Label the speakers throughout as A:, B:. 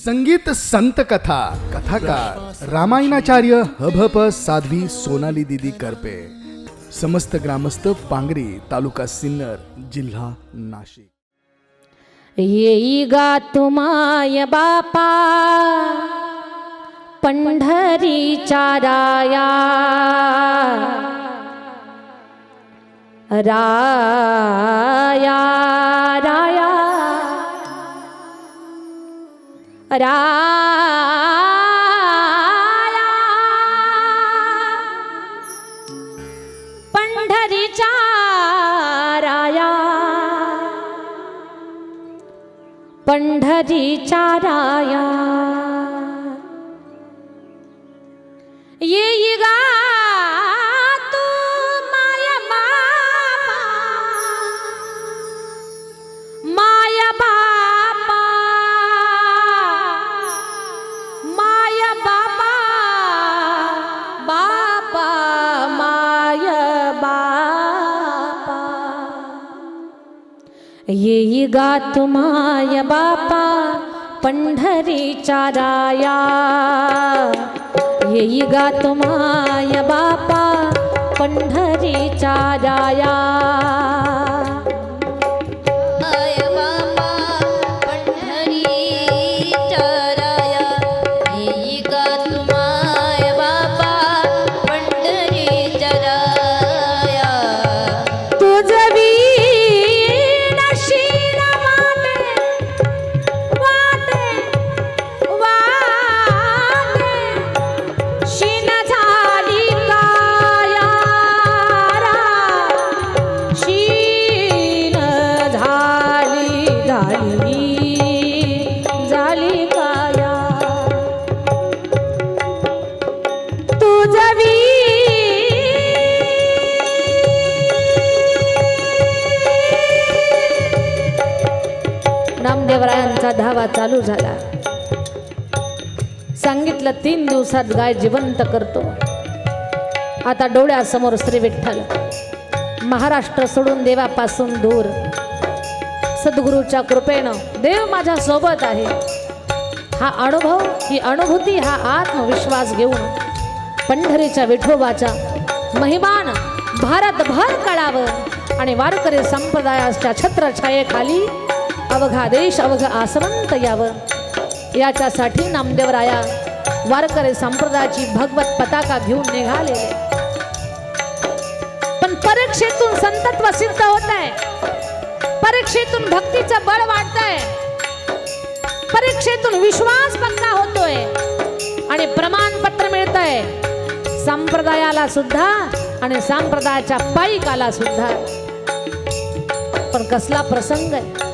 A: संगीत संत कथा कथाकार रामायणाचार्य हभप साध्वी सोनाली दिदी करपे. समस्त ग्रामस्थ पांगरी तालुका सिन्नर जिल्हा नाशिक.
B: येई गा तुमाय बापा पंढरी चाराया राया. राया पंढरीच्या राया. पंढरीच्या राया. येई गा येई गा तुमाय बापा पंढरीच्या राया. येई गा तुमाय बापा पंढरीच्या राया. नामदेवरायांचा धावा चालू झाला. सांगितलं तीन दिवसात गाय जिवंत करतो. आता डोळ्यासमोर श्री विठ्ठल. महाराष्ट्र सोडून देवापासून दूर. सद्गुरूच्या कृपेनं देव माझ्या सोबत आहे. हा अनुभव ही अनुभूती हा आत्मविश्वास घेऊन पंढरीच्या विठोबाच्या महिमान भारतभर कळावं आणि वारकरी संप्रदायाच्या छत्रछायेखाली अवघा देश अवघ आसवंत यावं याच्यासाठी नामदेवराया वारकरी संप्रदायाची भगवत पताका घेऊन निघालेले. पण परीक्षेतून संतत्व सिद्ध होत आहे परीक्षेतून भक्तीचं बळ वाढत आहे परीक्षेतून विश्वास पक्का होतोय? आणि प्रमाणपत्र मिळतंय. संप्रदायाला सुद्धा आणि संप्रदायाच्या पायिकाला सुद्धा. पण कसला प्रसंग आहे.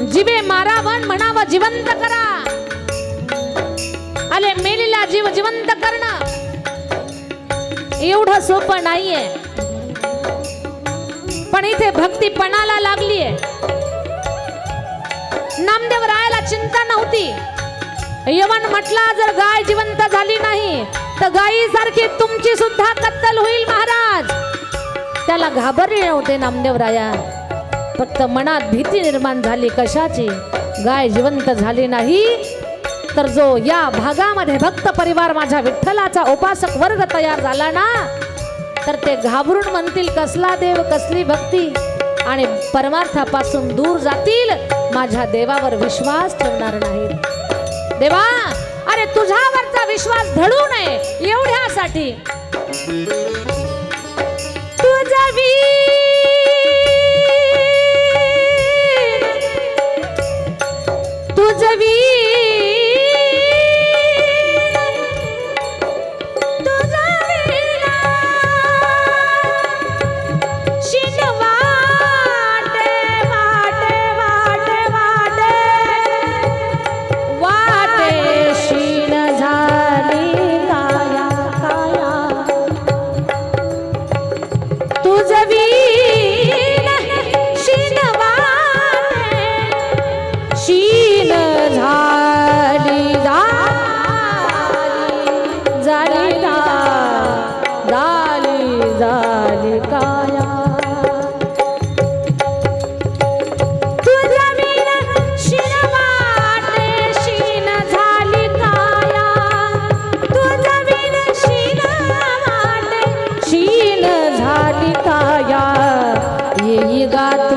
B: जिवे मारावण म्हणावं जिवंत करा. आले मेलीला जीव जिवंत करणं. एवढं सोपं नाहीये. पण इथे भक्ती पणाला लागलीये. नामदेव रायाला चिंता नव्हती. यवन म्हटला जर गाय जिवंत झाली नाही तर गायीसारखी तुमची सुद्धा कत्तल होईल महाराज. त्याला घाबरले नव्हते नामदेव राया. फक्त मनात भीती निर्माण झाली कशाची? गाय जिवंत झाली नाही तर जो या भागामध्ये भक्त परिवार माझ्या विठ्ठलाचा उपासक वर्ग तयार झाला ना तर ते घाबरून म्हणतील कसला देव कसली भक्ती? आणि परमार्थापासून दूर जातील माझ्या देवावर विश्वास ठेवणार नाही देवा अरे तुझ्यावरचा विश्वास धडू नये एवढ्यासाठी. तुझा கவி येई गात